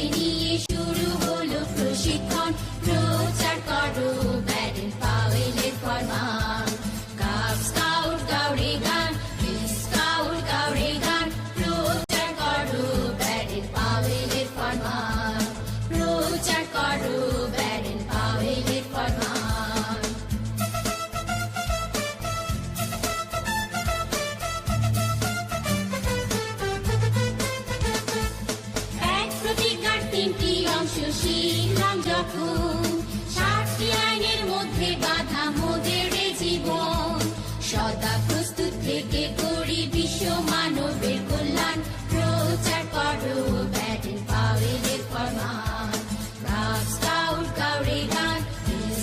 Baby. শিখলাম যখন সাতটি আইনের মধ্যে বাধা মোদের জীবন, সদা প্রস্তুত থেকে করি বিশ্ব মানবের কল্যাণ। প্রচার করো ব্যাটেন পাওয়েলের ফরমান রাগ স্কাউট কাউরে গান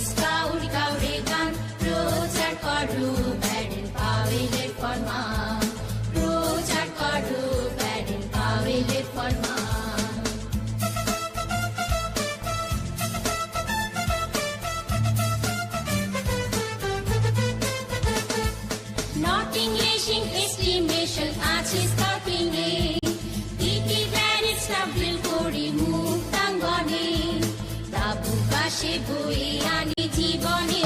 স্কাউট কাউরে গান, প্রচার করো। এস্টিমেশন আছে স্কাউটিং এ টিটি ব্যারেট স্টাবল করি মুক্তাঙ্গনে তাবু পাশে বয়ে আনি জীবনে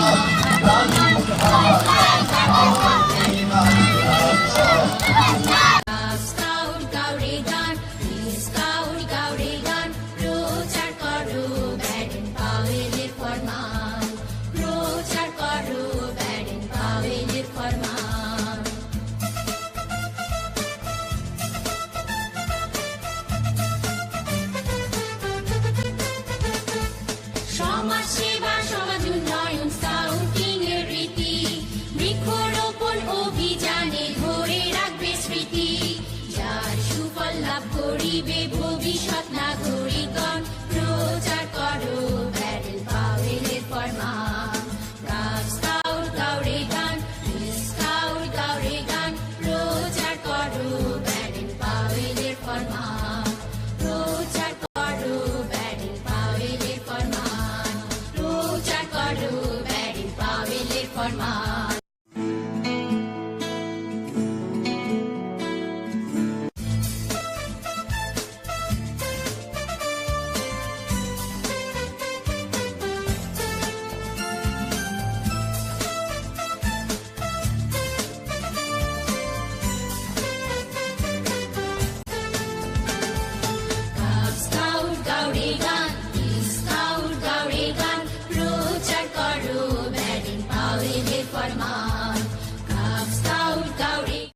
formar.